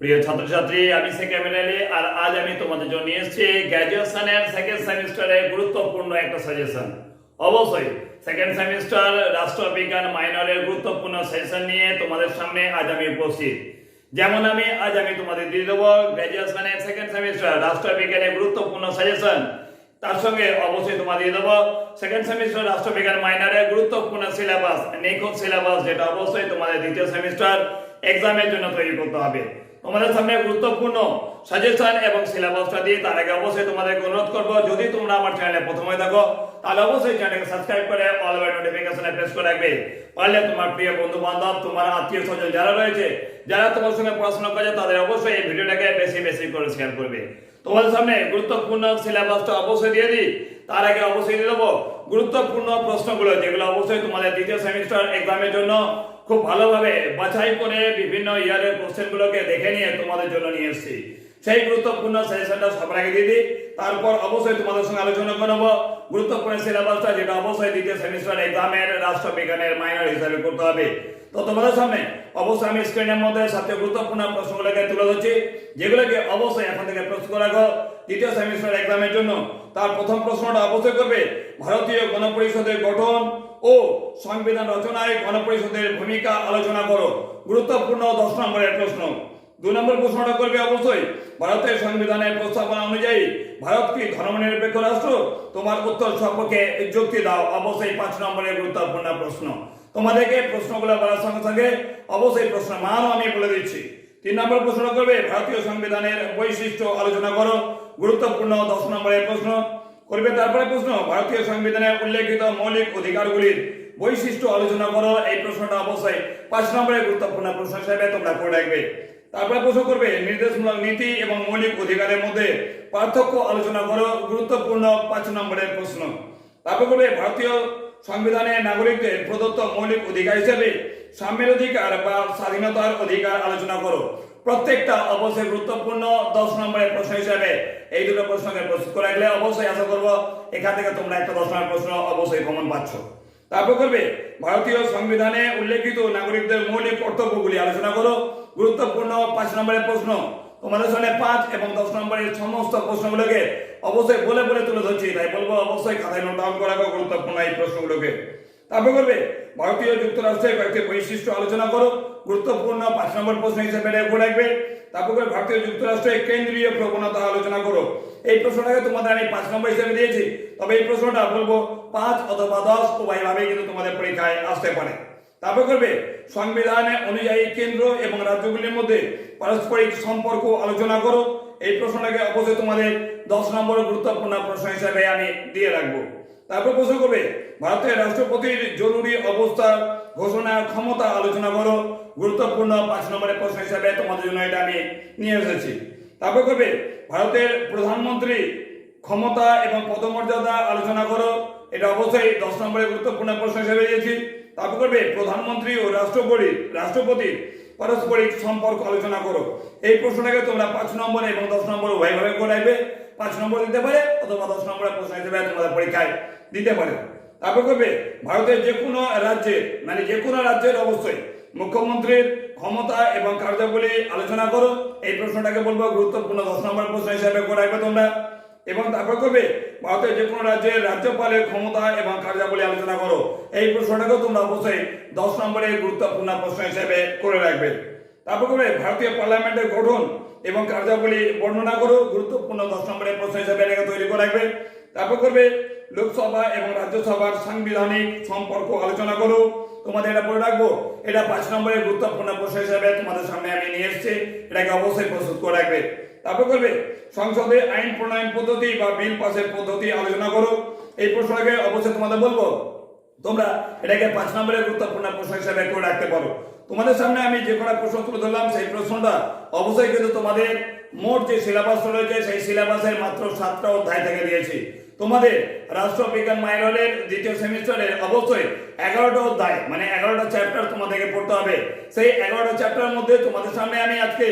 প্রিয় ছাত্রছাত্রী, আমি আমির আলী আর আজ আমি তোমাদের জন্য নিয়ে এসেছি গ্র্যাজুয়েশনের সেকেন্ড সেমিস্টারে গুরুত্বপূর্ণ একটা সাজেশন অবশ্যই সেকেন্ড সেমিস্টার রাষ্ট্রবিজ্ঞান মাইনরের গুরুত্বপূর্ণ সেশন নিয়ে তোমাদের সামনে আজ আমি উপস্থিত। যেমন আমি, আজ আমি তোমাদের দিয়ে দেবো গ্র্যাজুয়েশনের সেকেন্ড সেমিস্টার রাষ্ট্রবিজ্ঞানের গুরুত্বপূর্ণ সাজেশন তার সঙ্গে অবশ্যই তোমার দিয়ে দেবো সেকেন্ড সেমিস্টার রাষ্ট্রবিজ্ঞান মাইনারের গুরুত্বপূর্ণ সিলেবাস নিখুঁত সিলেবাস যেটা অবশ্যই তোমাদের দ্বিতীয় সেমিস্টার এক্সামের জন্য তৈরি করতে হবে। তোমাদের সামনে গুরুত্বপূর্ণ সাজেশন এবং সিলেবাসটা দিয়ে তার আগে অবশ্যই তোমাদেরকে অনুরোধ করব, যদি তোমরা আমার চ্যানেলে প্রথমে থাকো, তাহলে অবশ্যই চ্যানেলকে সাবস্ক্রাইব করে অল বেল নোটিফিকেশনে প্রেস করে রাখবে। পারলে তোমার প্রিয় বন্ধু বান্ধব তোমার আত্মীয় স্বজন যারা রয়েছে, যারা তোমার সঙ্গে পড়াশোনা করে তাদের অবশ্যই এই ভিডিওটাকে বেশি বেশি করে শেয়ার করবে। তোমাদের সামনে গুরুত্বপূর্ণ সিলেবাসটা অবশ্যই দিয়ে দিই, তার আগে অবশ্যই দিয়ে দেবো। গুরুত্বপূর্ণ প্রশ্নগুলো, যেগুলো অবশ্যই তোমাদের দ্বিতীয় সেমিস্টার এক্সামের জন্য খুব ভালোভাবে বাছাই করে বিভিন্ন ইয়ারের কোশ্চেনগুলোকে দেখে নিয়ে তোমাদের জন্য নিয়ে এসেছি। সেই গুরুত্বপূর্ণ সেশনটা সবার আগে দিয়ে দিই। তারপর অবশ্যই তোমাদের সঙ্গে আলোচনা করব গুরুত্বপূর্ণ সিলেবাসটা যেটা অবশ্যই দ্বিতীয় সেমিস্টার এক্সামের রাষ্ট্রবিজ্ঞানের মাইনর হিসাবে করতে হবে। তো তোমাদের সামনে অবশ্যই আমি স্ক্রিনের মধ্যে সবচেয়ে গুরুত্বপূর্ণ প্রশ্নগুলোকে তুলে ধরছি, যেগুলোকে অবশ্যই এখন থেকে প্রস্তুত রাখো দ্বিতীয় সেমিস্টার এক্সামের জন্য। তার প্রথম প্রশ্নটা অবশ্যই করবে, ভারতীয় গণপরিষদের গঠন ও সংবিধান রচনায় গণপরিষদের ভূমিকা আলোচনা করো। গুরুত্বপূর্ণ দশ নম্বরের প্রশ্ন। দুই নম্বর প্রশ্নটা করবে অবশ্যই। ভারতের সংবিধানের প্রস্তাবনা অনুযায়ী ভারত কি ধর্মনিরপেক্ষ রাষ্ট্র? তোমার উত্তর সম্পর্কে যুক্তি দাও। অবশ্যই পাঁচ নম্বরের গুরুত্বপূর্ণ প্রশ্ন। তোমাদেরকে প্রশ্নগুলো বলার সঙ্গে সঙ্গে অবশ্যই প্রশ্ন মানও আমি বলে দিচ্ছি। তিন নম্বর প্রশ্ন করবে, ভারতীয় সংবিধানের বৈশিষ্ট্য আলোচনা করো। গুরুত্বপূর্ণ দশ নম্বরের প্রশ্ন করবে তারপরে প্রশ্ন, ভারতীয় সংবিধানে উল্লেখিত মৌলিক অধিকারগুলির বৈশিষ্ট্য আলোচনা করো। এই প্রশ্নটা অবশ্যই পাঁচ নম্বরের গুরুত্বপূর্ণ প্রশ্ন হিসেবে তোমরা করে রাখবে। তারপরে প্রশ্ন করবে, নির্দেশমূলক নীতি এবং মৌলিক অধিকারের মধ্যে পার্থক্য আলোচনা করো, গুরুত্বপূর্ণ পাঁচ নম্বরের প্রশ্ন। তারপর করবে, ভারতীয় সংবিধানে নাগরিকদের প্রদত্ত মৌলিক অধিকার হিসেবে সাম্যের অধিকার বা স্বাধীনতার অধিকার আলোচনা করো। প্রত্যেকটা অবশ্যই গুরুত্বপূর্ণ, দশ নম্বরের প্রশ্ন হিসেবে এই দুটো প্রশ্নকে প্রস্তুত করে রাখলে অবশ্যই আশা করব এখান থেকে তোমরা একটা দশ নম্বর প্রশ্ন অবশ্যই কমন পাচ্ছ। তারপর করবে, ভারতীয় সংবিধানে উল্লেখিত নাগরিকদের মৌলিক কর্তব্যগুলি আলোচনা করো। গুরুত্বপূর্ণ পাঁচ নম্বরের প্রশ্ন। তোমাদের সামনে পাঁচ এবং দশ নম্বরের সমস্ত প্রশ্নগুলোকে অবশ্যই বলে বলে তুলে ধরছি। তাই বলব, অবশ্যই খাতায় নোট ডাউন করা গুরুত্বপূর্ণ এই প্রশ্নগুলোকে। তারপর করবে, ভারতীয় যুক্তরাষ্ট্রের কয়েকটি বৈশিষ্ট্য আলোচনা করো। গুরুত্বপূর্ণ পাঁচ নম্বর প্রশ্ন হিসেবে রেখে রাখবে। তারপর করে ভারতীয় যুক্তরাষ্ট্রের কেন্দ্রীয় প্রবণতা আলোচনা করো। এই প্রশ্নটাকে তোমাদের আমি পাঁচ নম্বর হিসেবে দিয়েছি। তবে এই প্রশ্নটা বলব, পাঁচ অথবা দশ উভয়ভাবে কিন্তু তোমাদের পরীক্ষায় আসতে পারে। তারপর করবে, সংবিধানে অনুযায়ী কেন্দ্র এবং রাজ্যগুলির মধ্যে পারস্পরিক সম্পর্ক আলোচনা করো। এই প্রশ্নটাকে অবশ্যই তোমাদের দশ নম্বর গুরুত্বপূর্ণ প্রশ্ন হিসাবে আমি দিয়ে রাখব। তারপর প্রশ্ন করবে, ভারতের রাষ্ট্রপতির জরুরি অবস্থার ঘোষণার ক্ষমতা আলোচনা করো। গুরুত্বপূর্ণ পাঁচ নম্বরের প্রশ্ন হিসাবে তোমাদের জন্য এটা আমি নিয়ে এসেছি। তারপর করবে, ভারতের প্রধানমন্ত্রী ক্ষমতা এবং পদমর্যাদা আলোচনা করো। এটা অবশ্যই দশ নম্বরের গুরুত্বপূর্ণ প্রশ্ন হিসেবে দিয়েছি। তারপর করবে প্রধানমন্ত্রী ও রাষ্ট্রপতি রাষ্ট্রপতির পারস্পরিক সম্পর্ক আলোচনা করো। এই প্রশ্নটাকে তোমরা পাঁচ নম্বর এবং দশ নম্বর উভয়ভাবে করে রাখবে। পাঁচ নম্বর দিতে পারে অথবা দশ নম্বরের প্রশ্ন হিসেবে তোমাদের পরীক্ষায় দিতে পারে। তারপর করবে ভারতের যে কোনো রাজ্যে মানে যে কোনো রাজ্যের অবশ্যই মুখ্যমন্ত্রীর ক্ষমতা এবং কার্যাবলী আলোচনা করো। এই প্রশ্নটাকে বলব গুরুত্বপূর্ণ দশ নম্বর প্রশ্ন হিসেবে করে রাখবে তোমরা। এবং তারপর করবে ভারতের যে কোনো রাজ্যের রাজ্যপালের ক্ষমতা এবং কার্যাবলী আলোচনা করো। এই প্রশ্নটাকেও তোমরা অবশ্যই দশ নম্বরের গুরুত্বপূর্ণ প্রশ্ন হিসেবে করে রাখবে। তারপর করবে ভারতীয় পার্লামেন্টের গঠন এবং কার্যাবলী বর্ণনা করো। গুরুত্বপূর্ণ দশ নম্বরের প্রশ্ন হিসেবে এটাকে তৈরি করে রাখবে। তারপর করবে লোকসভা এবং রাজ্যসভার সাংবিধানিক সম্পর্ক আলোচনা করো। তোমাদের এটা পড়ে রাখব? এটা পাঁচ নম্বরের গুরুত্বপূর্ণ প্রশ্ন হিসাবে তোমাদের সামনে আমি নিয়ে এসেছি। এটাকে অবশ্যই প্রস্তুত করে রাখবে। তারপর করবে, সংসদে আইন প্রণয়ন পদ্ধতি বা বিল পাসের পদ্ধতি আলোচনা করো। এই প্রশ্নটাকে অবশ্যই তোমাদের বলব, তোমরা এটাকে পাঁচ নম্বরের গুরুত্বপূর্ণ প্রশ্ন হিসেবে করে রাখতে পারো। তোমাদের সামনে আমি যে কটা প্রশ্ন তুলে ধরলাম, সেই প্রশ্নটা অবশ্যই কিন্তু তোমাদের মোট যে সিলেবাস রয়েছে, সেই সিলেবাসের মাত্র সাতটা অধ্যায় থেকে দিয়েছি। তোমাদের রাষ্ট্রবিজ্ঞান মাইনরের দ্বিতীয় সেমিস্টারের অবশ্যই এগারোটা অধ্যায় মানে এগারোটা চ্যাপ্টার তোমাদেরকে পড়তে হবে। সেই এগারোটা চ্যাপ্টারের মধ্যে তোমাদের সামনে আমি আজকে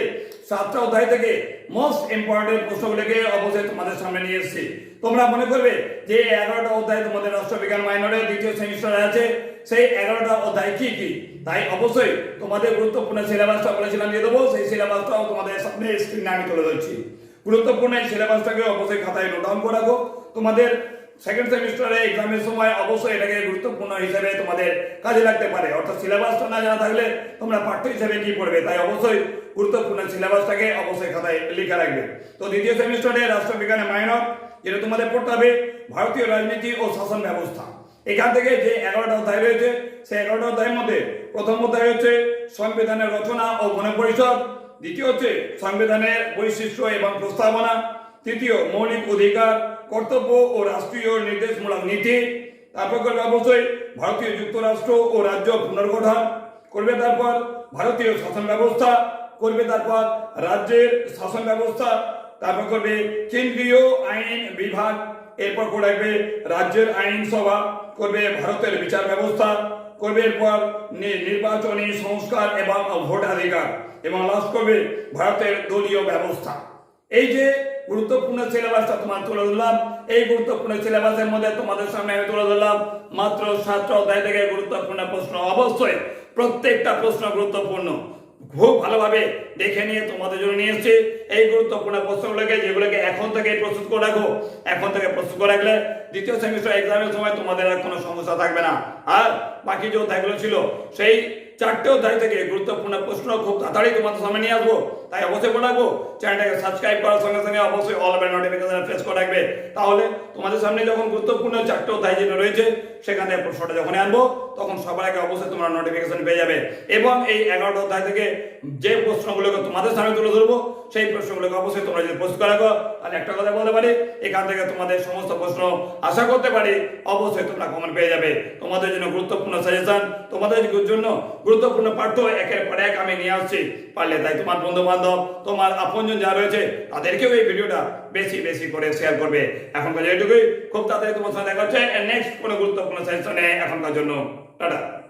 সাতটা অধ্যায় থেকে মোস্ট ইম্পর্টেন্ট প্রশ্নগুলোকে অবশ্যই তোমাদের সামনে নিয়ে এসেছি। তোমরা মনে করবে যে এগারোটা অধ্যায় তোমাদের রাষ্ট্রবিজ্ঞান মাইনরের দ্বিতীয় সেমিস্টারে আছে। সেই এগারোটা অধ্যায় কি কি? তাই অবশ্যই তোমাদের গুরুত্বপূর্ণ সিলেবাসটা বলেছিলাম দিয়ে দেবো, সেই সিলেবাসটাও তোমাদের সামনে স্ক্রিনে আমি তুলে ধরছি। গুরুত্বপূর্ণ এই সিলেবাসটাকে অবশ্যই খাতায় নোট ডাউন করে রাখো। তোমাদের সেকেন্ড সেমিস্টারে এক্সামের সময় অবশ্যই এটাকে গুরুত্বপূর্ণ হিসেবে তোমাদের কাজে লাগতে পারে। অর্থাৎ সিলেবাসটা না জানা থাকলে তোমরা পাঠ্য হিসেবে কি পড়বে? তাই অবশ্যই গুরুত্বপূর্ণ সিলেবাসটাকে অবশ্যই খাতায় লিখে রাখবে। তো দ্বিতীয় সেমিস্টারে রাষ্ট্রবিজ্ঞানে মাইনর যেটা তোমাদের পড়তে হবে, ভারতীয় রাজনীতি ও শাসন ব্যবস্থা। এখান থেকে যে এগারোটা অধ্যায় রয়েছে, সেই এগারোটা অধ্যায়ের মধ্যে প্রথম অধ্যায় হচ্ছে সংবিধানের রচনা ও গণপরিষদ, দ্বিতীয় হচ্ছে সংবিধানের বৈশিষ্ট্য এবং প্রস্তাবনা, তৃতীয় মৌলিক অধিকার কর্তব্য ও রাষ্ট্রীয় নির্দেশমূলক নীতি। তারপর করবে অবশ্যই ভারতীয় যুক্তরাষ্ট্র ও রাজ্য পুনর্গঠন করবে। তারপর ভারতীয় শাসন ব্যবস্থা করবে। তারপর রাজ্যের শাসন ব্যবস্থা। তারপর করবে কেন্দ্রীয় আইন বিভাগ, এরপর করে রাখবে রাজ্যের আইনসভা করবে ভারতের বিচার ব্যবস্থা, করবে এরপর নির্বাচনী সংস্কার এবং ভোটাধিকার এবং লাস্ট করবে ভারতের দলীয় ব্যবস্থা। এই যে গুরুত্বপূর্ণ সিলেবাসটা তোমার তুলে ধরলাম। এই গুরুত্বপূর্ণ সিলেবাসের মধ্যে তোমাদের সামনে আমি তুলে ধরলাম। মাত্র সাতটা অধ্যায় থেকে গুরুত্বপূর্ণ প্রশ্ন। অবশ্যই প্রত্যেকটা প্রশ্ন গুরুত্বপূর্ণ। খুব ভালোভাবে দেখে নিয়ে তোমাদের জন্য নিয়ে এসেছি। এই গুরুত্বপূর্ণ প্রশ্নগুলোকে, যেগুলোকে এখন থেকে প্রস্তুত করে রাখো, এখন থেকে প্রস্তুত করে রাখলে দ্বিতীয় সেমিস্টার এক্সামের সময় তোমাদের আর কোনো সমস্যা থাকবে না। আর বাকি যে অধ্যায়গুলো ছিল, সেই চারটে অধ্যায় থেকে গুরুত্বপূর্ণ প্রশ্ন খুব তাড়াতাড়ি তোমাদের সামনে নিয়ে আসব। তাই অবশ্যই করে রাখব চ্যানেলটাকে সাবস্ক্রাইব করার সঙ্গে সঙ্গে অবশ্যই অল বেল নোটিফিকেশন প্রেস করে রাখবে। তাহলে তোমাদের সামনে যখন গুরুত্বপূর্ণ চারটে অধ্যায় যেটা রয়েছে, সেখান থেকে প্রশ্নটা যখন আনব, তখন সবার আগে অবশ্যই তোমরা নোটিফিকেশন পেয়ে যাবে। এবং এই এগারোটা অধ্যায় থেকে যে প্রশ্নগুলোকে তোমাদের সামনে তুলে ধরবো, সেই প্রশ্নগুলোকে অবশ্যই তোমরা যদি প্রস্তুত রাখো, তাহলে একটা কথা বলতে পারি, এখান থেকে তোমাদের সমস্ত প্রশ্ন আশা করতে পারি, অবশ্যই তোমরা কমেন্ট পেয়ে যাবে। তোমাদের জন্য গুরুত্বপূর্ণ সাজেশন তোমাদের জন্য গুরুত্বপূর্ণ পাঠ্য একের পর এক আমি নিয়ে আসছি। পারলে তাই তোমার বন্ধু বান্ধব তোমার আপনজন যারা রয়েছে, তাদেরকেও এই ভিডিওটা বেশি বেশি করে শেয়ার করবে। এখনকার এটুকুই। খুব তাড়াতাড়ি তোমার সাথে দেখা হচ্ছে। নেক্সট কোনো গুরুত্বপূর্ণ সেশনে এখনকার জন্য। টাটা।